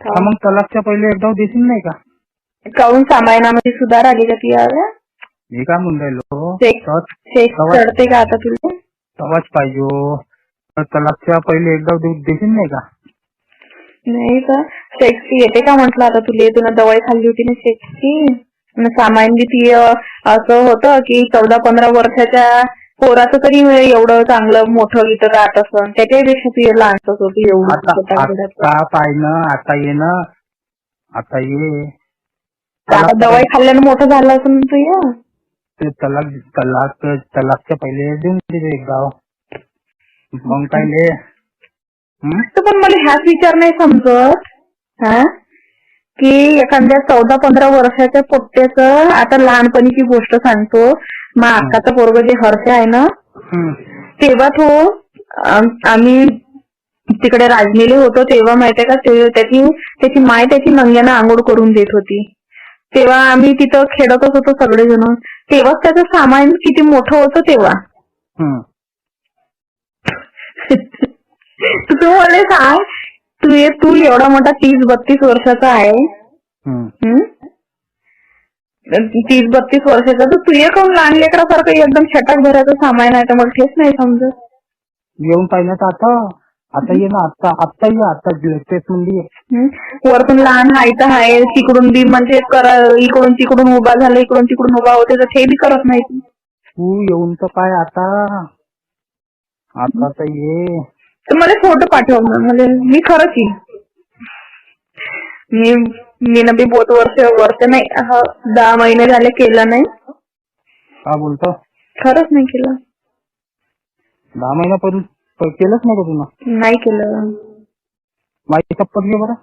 का मग तलाकच्या पहिले एकदा देशील नाही का? काऊन सामायनामध्ये सुधार आली का ती मी काय म्हणून राहिलो? शेक शेक चढते का आता तुला? तवाच पाहिजे हो. तर तलाकच्या पहिले एकदा देऊ- देशील नाही का? नाही का? शेक्सची येते का म्हटलं आता तुला? तुला दवाई खाल्ली होती ना शेक्सची बी ती अं, असं होतं की चौदा पंधरा वर्षाच्या पोराचं तरी एवढं चांगलं मोठं गीत राहत असं त्याच्यापेक्षा ती लहानच होती एवढं आता घरात. आता ये ना आता ये. दवाई खाल्ल्यानं मोठं झालं असं ना तुझ्या ते तलाक तलाक तलाकच्या पहिले देऊन दे एकदा मग काय ले? पण मला ह्याच विचार नाही समजत हा? की एखाद्या चौदा पंधरा वर्षाच्या पोट्ट्याचं आता लहानपणीची गोष्ट सांगतो मग अक्काचा पोरग जे हर्ष आहे ना. तेव्हा तो आम- आम्ही तिकडे राजनीले होतो तेव्हा माहितीये का ते- त्याची त्याची माय त्याची नंग्यानं आंघोळ करून देत होती तेव्हा आम्ही तिथं खेळतच होतो सगळेजण तेव्हाच त्याचं सामान किती मोठं होतं तेव्हा. तू मला सांग तू ये- तू एवढा मोठा तीस बत्तीस वर्षाचा आहे. तीस बत्तीस वर्षाचा तर तू ये काऊन लहान लेकरासारखं एकदम छटाक भरायचं सामान आहे तर मला तेच नाही समजत येऊन पाहिलं तर आता आता ये ना आता आता ये आता लेटेस्ट म्हणजे ये. हं? वरतून लहान हायचं आहे तिकडून बी म्हणजे करा इकडून तिकडून उभा झाला इकडून तिकडून उभा होते तर ते बी करत नाही तू. तू येऊन तर काय आता आता तर ये तर मला फोटो पाठव ना मला मी खरंच येईन मी मी ना बी बोट वर्ष वर्ष नाही हा, दहा महिने झाले केलं नाही. का बोलतो? खरंच नाही केलं. दहा महिन्यापर्यंत प- केलंच नाही का तुला? नाही केलं. माझी शपथ घे बरं.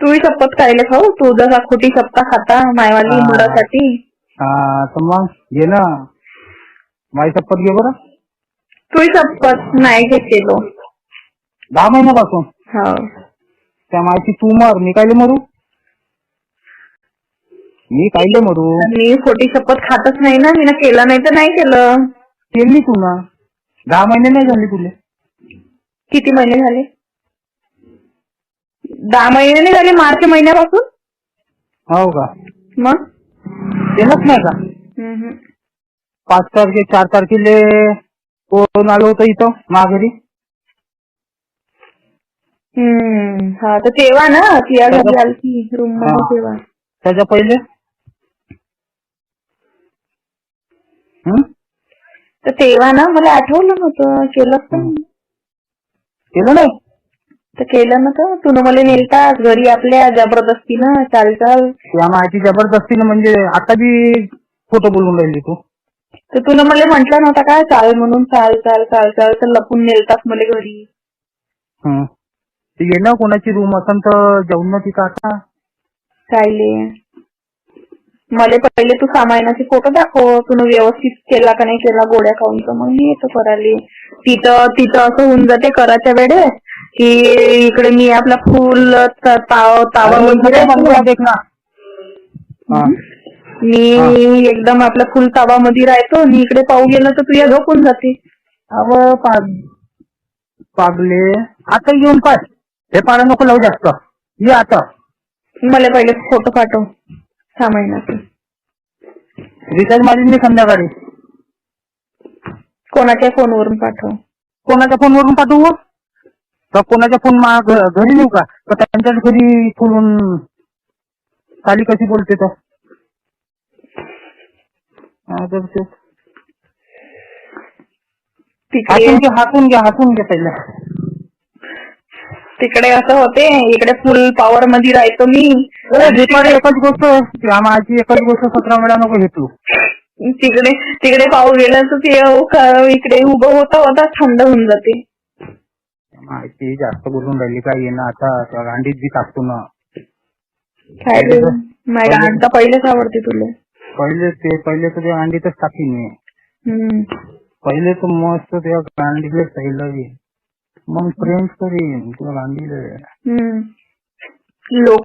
तूही शपथ खायला खाऊ तू जसा खोटी सप्ता खाता मायवाली हा. मुलासाठी. हा तर मग घे ना. माझी शपथ घे बरं. तूही शपथ नाही घे केलो दहा महिन्यापासून? हो. त्या माहिती तू मर मी कायले मरू? मी कायले मरू मी खोटी शपथ खातच नाही ना मी ना केलं नाही तर नाही केलं. केली तू ना. दहा महिने नाही झाले तुले. किती महिने झाले? दहा महिने नाही झाले मार्च महिन्यापासून? हो का? मग? केलंच नाही का? हम्म. पाच तारखे चार तारखेले कोण आलो होतं इथं माघारी? हम्म हा तर तेव्हा ना घरी आलती रूममध्ये. तेव्हा. त्याच्या पहिले? तेव्हा ना मला आठवलं नव्हतं केलं पण. केलं नाही? तर केलं नव्हतं तू मला नेलतास घरी आपल्या जबरदस्तीनं चाल चाल त्या माहिती जबरदस्तीने म्हणजे आता बी खोटं बोलून राहिली तू. तर तुला मला म्हंटल नव्हता का चाल म्हणून चाल चाल चाल चाल तर लपून नेलतास मला घरी. हं. ते ये ना कोणाची रूम असन तर जाऊन ना तिथं आता? चालले मला पहिले तू सामायनाचे फोटो दाखव. तुला व्यवस्थित केला का नाही केला गोड्या खाऊन तर मग मी येतो करायला. तिथं तिथं असं होऊन जाते कराच्या वेळेस की इकडे मी आपला फुल त- ताव तावा वगैरे. मी एकदम आपला फुल तावा मध्ये राहतो आणि इकडे पाहू गेलं तर तुझ्या झोपून जाते. अव पाग पागले. आता येऊन पाय. हे पाणी नको लावू जास्त. ये आता. मला पहिले फोटो पाठव. सामायनाचे रिचार्ज मारीन मी संध्याकाळी? कोणाच्या फोनवरून पाठव. कोणाच्या फोनवरून पाठवू? तर कोणाच्या फोन घरी नेऊ का? त्यांच्याच घरी फोन खाली कशी बोलते ते- तिकडे हातून घे हातून घे हातून घे पहिला. तिकडे असं होते इकडे फुल पॉवर मध्ये राहतो मी. एकच गोष्ट माझी एकच गोष्ट सतरा वेळा नको घेतलो तिकडे तिकडे पाहू गेलं तर ते क- इकडे उभं होता होता थंड होऊन जाते. माहिती जास्त बोलून राहिली काय ये ना आता गांडीत बी टाकतो ना. काय माझ्या पहिलेच आवडते तुला. पहिले ते पहिले तर त्या अंडीतच टाकीन मी. पहिले तर मस्त त्या गांडीले पहिलं मग फ्रेंड्स करीन तुला भांडी लोक